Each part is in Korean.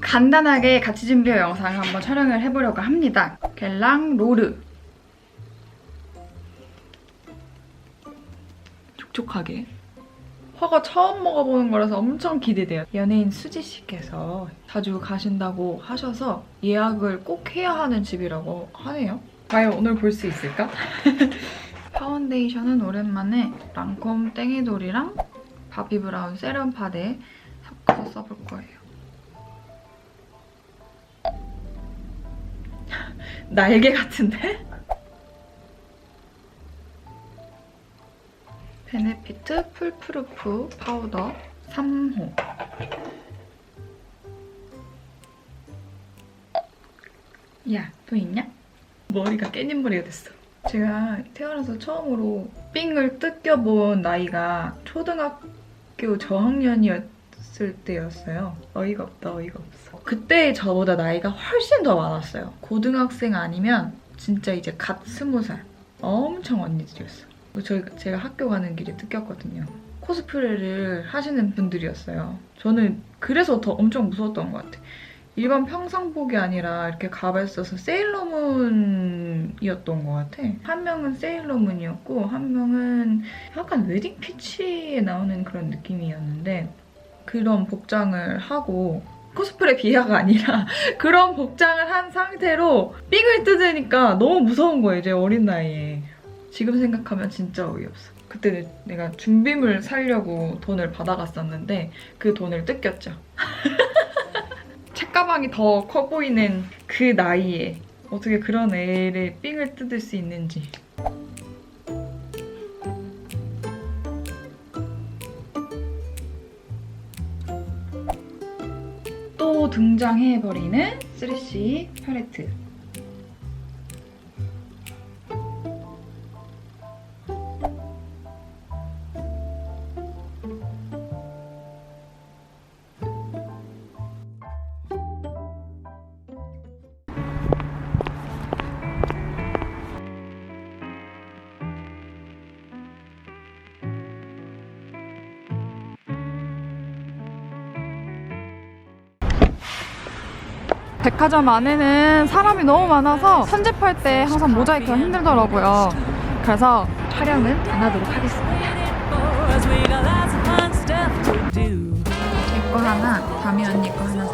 간단하게 같이 준비한 영상을 한번 촬영을 해보려고 합니다. 겔랑 로르. 촉촉하게. 허거 처음 먹어보는 거라서 엄청 기대돼요. 연예인 수지 씨께서 자주 가신다고 하셔서 예약을 꼭 해야 하는 집이라고 하네요. 과연 오늘 볼 수 있을까? 파운데이션은 오랜만에 랑콤 땡이돌이랑 바비 브라운 세럼 파데 섞어서 써볼 거예요. 날개 같은데? 베네피트 풀프루프 파우더 3호 야, 또 있냐? 머리가 깻잎머리가 됐어. 제가 태어나서 처음으로 삥을 뜯겨본 나이가 초등학교 저학년이었 을 때였어요. 어이가 없다, 어이가 없어. 그때 저보다 나이가 훨씬 더 많았어요. 고등학생 아니면 진짜 이제 갓 스무 살. 엄청 언니들이었어. 저희 제가 학교 가는 길에 뜯겼거든요. 코스프레를 하시는 분들이었어요. 저는 그래서 더 엄청 무서웠던 것 같아요. 일반 평상복이 아니라 이렇게 가발 써서 세일러문이었던 것 같아. 한 명은 세일러문이었고 한 명은 약간 웨딩 피치에 나오는 그런 느낌이었는데 그런 복장을 하고 코스프레 비하가 아니라 그런 복장을 한 상태로 삥을 뜯으니까 너무 무서운 거예요, 제 어린 나이에. 지금 생각하면 진짜 어이없어. 그때 내가 준비물 사려고 돈을 받아갔었는데 그 돈을 뜯겼죠. 책가방이 더 커 보이는 그 나이에 어떻게 그런 애를 삥을 뜯을 수 있는지. 등장해버리는 3C 팔레트. 백화점 안에는 사람이 너무 많아서 편집할 때 항상 모자이크가 힘들더라고요. 그래서 촬영은 안 하도록 하겠습니다. 제 거 하나, 다미 언니 거 하나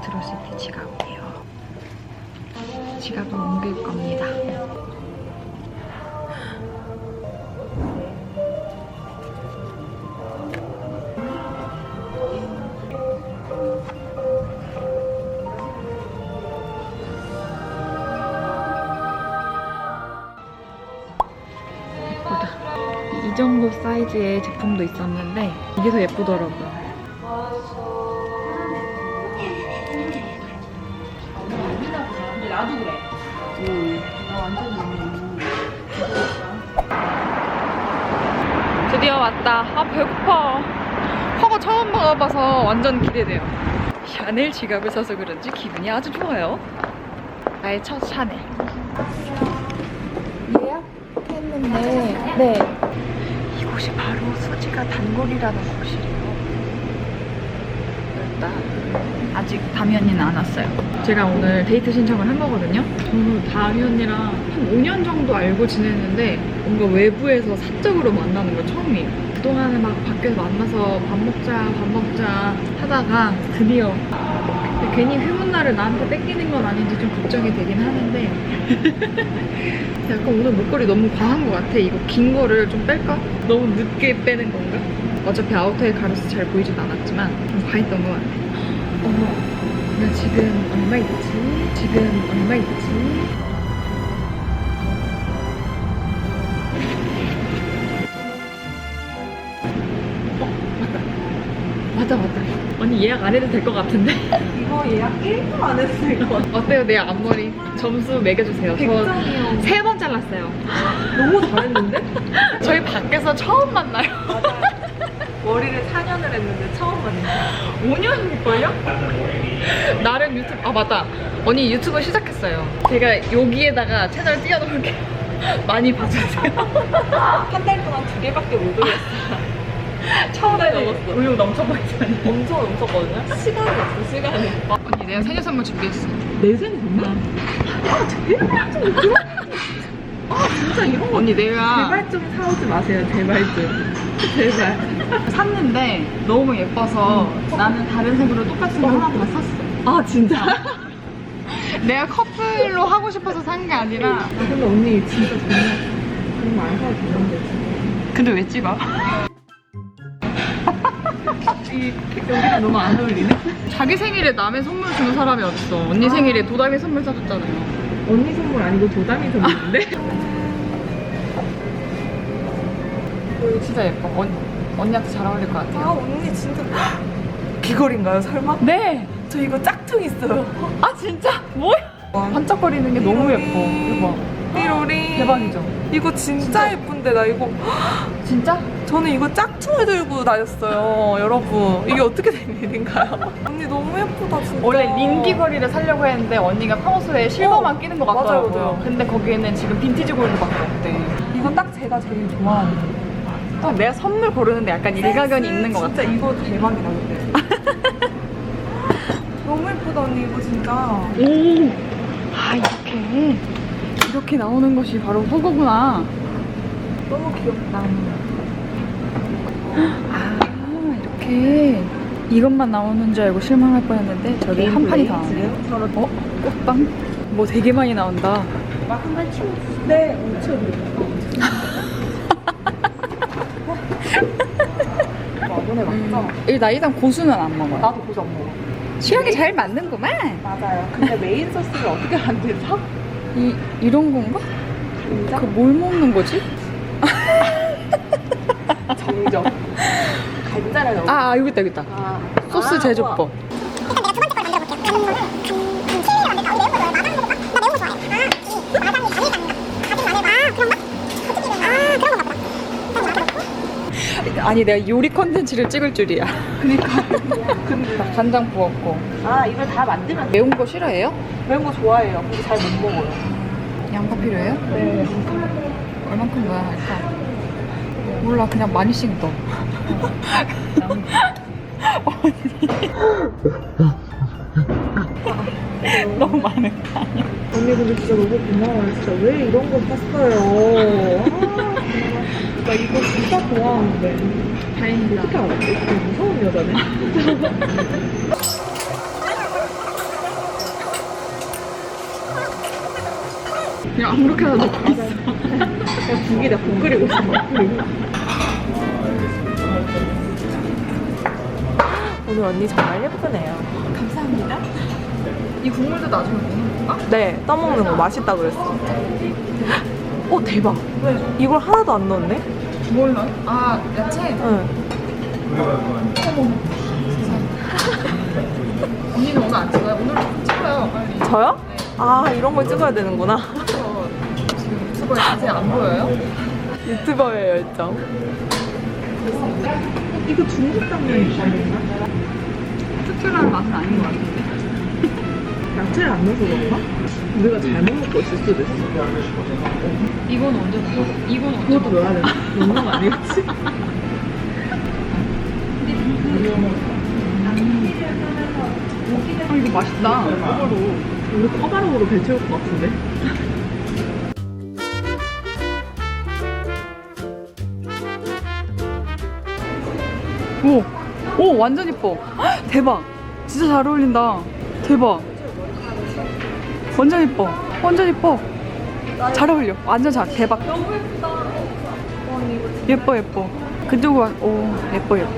메트로시티 지갑이에요. 지갑을 옮길 겁니다. 예쁘다. 이 정도 사이즈의 제품도 있었는데 이게 더 예쁘더라고요. 나 완전 좋네. 드디어 왔다. 아 배고파. 허거 처음 먹어봐서 완전 기대돼요. 샤넬 지갑을 사서 그런지 기분이 아주 좋아요. 나의 첫 샤넬. 예약했는데 네. 이곳이 바로 수지가 단골이라는 곳이래 요. 일단 아직 다미 언니는 안 왔어요. 제가 오늘 데이트 신청을 한 거거든요. 저는 다미 언니랑 한 5년 정도 알고 지냈는데 뭔가 외부에서 사적으로 만나는 건 처음이에요. 그동안은 막 밖에서 만나서 밥 먹자, 밥 먹자 하다가 드디어 괜히 휴문날을 나한테 뺏기는 건 아닌지 좀 걱정이 되긴 하는데 약간 오늘 목걸이 너무 과한 것 같아. 이거 긴 거를 좀 뺄까? 너무 늦게 빼는 건가? 어차피 아우터에 가려서 잘 보이진 않았지만 좀 과했던 것 같아. 어머, 나 지금 얼마 있지? 지금 얼마 있지? 어, 맞다. 맞다, 맞다. 언니 예약 안 해도 될 것 같은데? 이거 예약 1분 안 했어, 이거. 어때요, 내 앞머리? 점수 매겨주세요. 저 100점이요. 세 번 잘랐어요. 너무 잘했는데? 저희 밖에서 처음 만나요. 머리를 4년을 했는데 처음 만났어요. 5년일걸요? 나름 유튜브, 아, 맞다. 언니 유튜브 시작했어요. 제가 여기에다가 채널 띄워놓을게요. 많이 봐주세요. 한 달 동안 두 개밖에 못 올렸어요. 처음에 먹었어. 엄청 많이 잖아요 엄청 넘쳤거든요? 시간이 없어, 시간이. 언니, 내가 생일 선물 준비했어. 내 생일 정말? 아, 제발 좀 아, 진짜 이런 거 언니, 내가 제발 좀 사오지 마세요, 제발 좀. 제발. 샀는데 너무 예뻐서 나는 다른 색으로 똑같은 거 하나 더 샀어. 아, 진짜? 내가 커플로 하고 싶어서 산 게 아니라. 아, 근데 언니 진짜 정말 정말 안 사도 되는데. 근데 왜 찍어? 이 여기랑 너무 안 어울리네? 자기 생일에 남의 선물 주는 사람이 어딨어. 언니 생일에 도담이 선물 사줬잖아요. 언니 선물 아니고 도담이 선물인데? 이거 진짜 예뻐. 언, 언니한테 잘 어울릴 것 아 같아요. 언니 진짜 귀걸인가요 설마? 네! 저 이거 짝퉁 있어요. 아, 진짜? 뭐야? 반짝거리는 게 너무 예뻐. 이거 봐. 삐로리. 대박이죠? 이거 진짜 예쁜데 나 이거 진짜? 저는 이거 짝퉁을 들고 다녔어요 여러분 이게 어떻게 된 일인가요? 언니 너무 예쁘다 진짜 원래 링 귀걸이를 사려고 했는데 언니가 평소에 실버만 어, 끼는 거 맞아요, 같더라고요. 맞아요. 근데 거기에는 지금 빈티지 골드밖에 없대. 이거 딱 제가 제일 좋아하는 딱 내가 선물 고르는데 약간 일가견이 있는 것 같아. 진짜 이거 대박이다 근데 너무 예쁘다 언니 이거 진짜 오! 아, 이렇게. 이렇게 나오는 것이 바로 호구구나. 너무 귀엽다 아, 이렇게. 이것만 나오는 줄 알고 실망할 뻔했는데 저기 한 판이 다 나오네. 서로 어? 꽃빵? 뭐 되게 많이 나온다. 한번 치워주세요 네 어, 치워드릴게요 이번에 맞죠? 일, 나 일단 고수는 안 먹어요. 나도 고수 안 먹어 취향이 잘 맞는구만. 맞아요 근데 메인 소스를 어떻게 만들죠? 이, 이런 건가? 진짜? 그뭘 먹는 거지? 정적 간장을 넣어. 아, 아, 여기 있다, 여기 있다. 아, 소스 아, 제조법. 우와. 아니, 내가 요리 컨텐츠를 찍을 줄이야. 그니까. 나 간장 부었고. 아 이걸 다 만들면 매운 거 싫어해요? 매운 거 좋아해요. 근데 잘 못 먹어요. 양파 필요해요? 네. 얼만큼 넣어야 할까? 몰라, 그냥 많이씩 넣어. 너무 많은 거 아니야? 언니 근데 진짜 너무 고마워요 진짜 왜 이런 거 샀어요 아, 나 이거 진짜 좋아하는데 다행이다. 어떻게 알았지? 무서운 여자네 그냥 아무렇게나 넣고 있어. 국 끓이고 있어 오늘 언니 정말 예쁘네요 감사합니다. 이 국물도 나중에 먹는 건가? 네 떠먹는 거 맛있다 그랬어 어 대박 왜? 이걸 하나도 안 넣었네? 뭘 넣어? 아, 야채? 응 언니는 오늘 안 찍어요? 오늘 찍어요, 빨리. 저요? 아 이런 걸 찍어야 되는구나 유튜버에 자세히 안 보여요? 유튜버의 열정 이거 중국 당면 아닌가? 특별한 맛은 아닌 것 같은데. 야채를 안 넣어서 그런가? 우리가 잘못 먹고 있을 수도 있어 이건 언제 먹어? 이건 언제 그것도 넣어야 되나? 넣는 거 아니겠지? 아, 이거 맛있다. 꼬바로 우리 꼬바로우로 배 채울 것 같은데? 오! 오, 완전 이뻐. 헉, 대박. 진짜 잘 어울린다. 대박. 완전 이뻐. 완전 이뻐. 잘 어울려. 완전 잘. 대박. 너무 예쁘다 예뻐, 예뻐. 그쪽으로, 와- 오, 예뻐, 예뻐.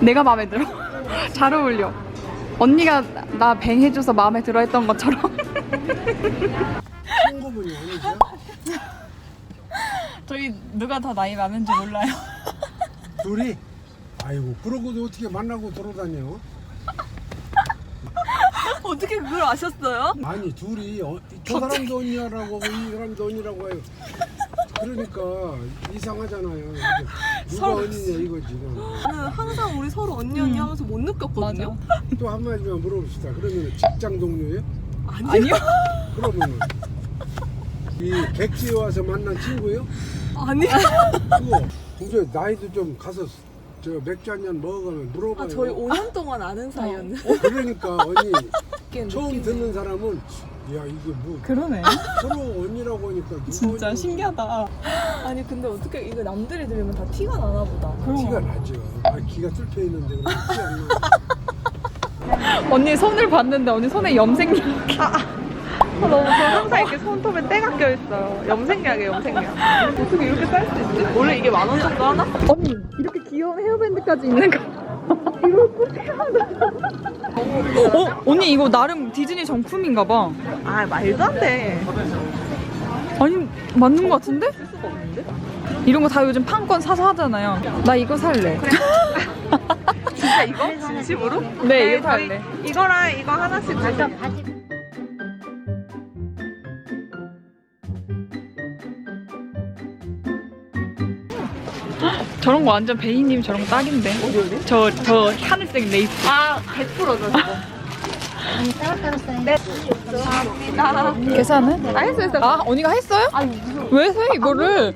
내가 마음에 들어. 잘 어울려. 언니가 나 뱅 해줘서 마음에 들어 했던 것처럼. 저희 누가 더 나이 많은지 몰라요. 둘이? 아이고 그러고도 어떻게 만나고 돌아다녀? 어떻게 그걸 아셨어요? 아니 둘이 어, 저 사람도 언니라고 하고 이 사람도 언니라고 해요. 그러니까 이상하잖아요. 누가 서로- 언니냐 이거 지금. 저는 항상 우리 서로 언니 언니 하면서 못 느꼈거든요. 또 한마디만 물어봅시다. 그러면 직장 동료예요? 아니요. 그러면은 이 객지에 와서 만난 친구예요? 아니. 그거 동생 나이도 좀 가서 저 맥주 한 잔 먹어가면 물어봐요. 아, 저희 5년 동안 아는 사이였는데. 어, 그러니까 언니 처음. 듣는 사람은 야 이게 뭐 그러네. 서로 언니라고 하니까 누가 진짜 언니고 신기하다. 아니 근데 어떻게 이거 남들이 들으면 다 티가 나나 보다. 티가 나죠. 아 기가 뚫혀 있는데 티안 나. 언니 손을 봤는데 언니 손에 염색약. 아, 너무 저 항상 이렇게 손톱에 때가 껴있어요. 염색약이에요, 염색약. 어떻게 이렇게 쌀 수 있지? 원래 이게 만 원 정도 하나? 언니 이렇게 귀여운 헤어밴드까지 있는 거. 해야 돼. 어, 언니 이거 나름 디즈니 정품인가 봐. 아, 말도 안 돼. 아니 맞는 거 같은데? 쓸 수가 없는데? 이런 거 다 요즘 판권 사서 하잖아요. 나 이거 살래. 진짜 이거? 진심으로? 네, 이거 살래. 이거랑 이거 하나씩 주세요. 저런 거 완전 베이님 저런 거 딱인데. 어디 어디? 저, 저 하늘색 레이스. 아, 100%죠, 저거. 네. 감사합니다. 계산은? 아, 했어, 했어. 아, 언니가 했어요? 아니, 무슨. 왜 해, 이거를?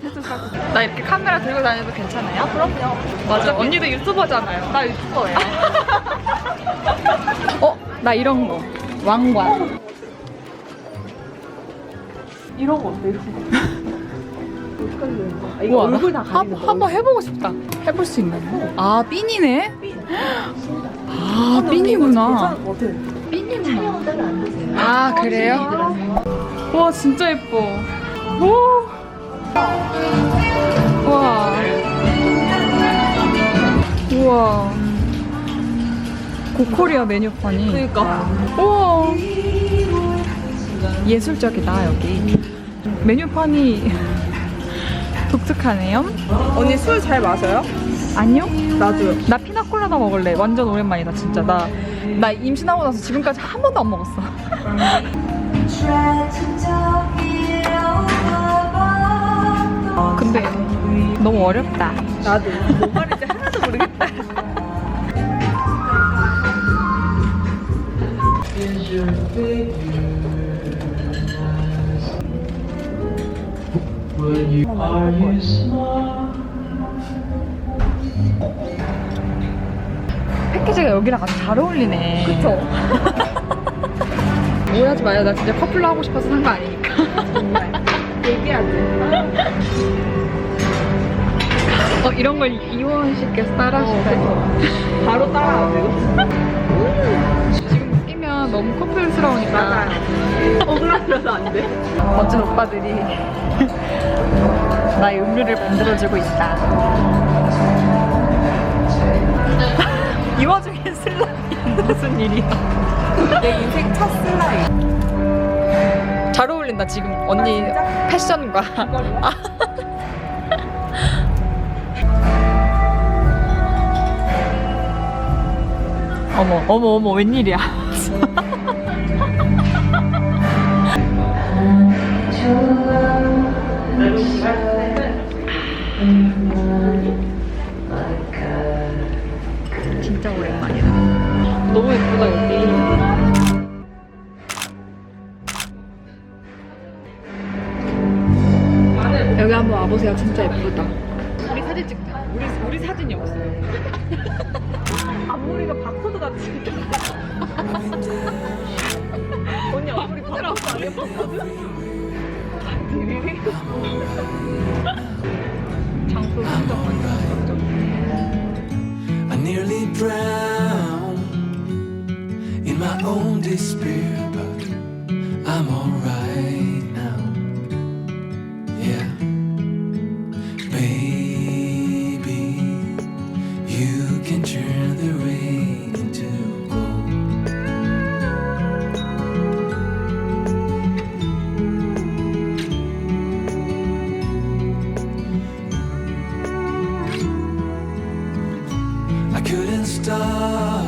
나 이렇게 카메라 들고 다녀도 괜찮아요? 그럼요. 맞아. 언니도 유튜버잖아요. 나 유튜버예요. 어, 나 이런 거. 왕관. 이런 거 어때, 이런 거? 아, 이거 우와, 얼굴 나다 한, 가리는 한번 해보고 싶다. 해볼 수 있나? 아, 삔이네? 아, 삔이구나. 같아. 삔이구나. 아, 그래요? 와, 진짜 예뻐. 오. 와. 우와. 고코리아 메뉴판이. 그니까. 우와. 예술적이다, 여기. 메뉴판이 독특하네요. 언니 술 잘 마셔요? 아니요? 나도요. 나 피나콜라다 먹을래. 완전 오랜만이다, 진짜. 나, 나 임신하고 나서 지금까지 한 번도 안 먹었어. 근데 너무 어렵다. 나도. 뭔 말인지 하나도 모르겠다. 패키지가 여기랑 아주 잘 어울리네. 그쵸? 오해하지 마요. 나 진짜 커플로 하고 싶어서 산 거 아니니까. 정말. 얘기하지. 어, 이런 걸 이원 씨께서 따라 하시다니. 바로 따라하세요. 너무 커플스러우니까. 오그라들어서 안 돼. 멋진 오빠들이 나의 음료를 만들어주고 있다. 이 와중에 슬라임 무슨 일이야? 내 인생 첫 슬라임. 잘 어울린다 지금 언니 패션과. 아. 어머 어머 어머 웬일이야? 진짜 오랜만이다. 너무 예쁘다 여기. 여기 한번 와보세요. 진짜 예쁘다. I'm alright. I nearly drowned in my own despair, but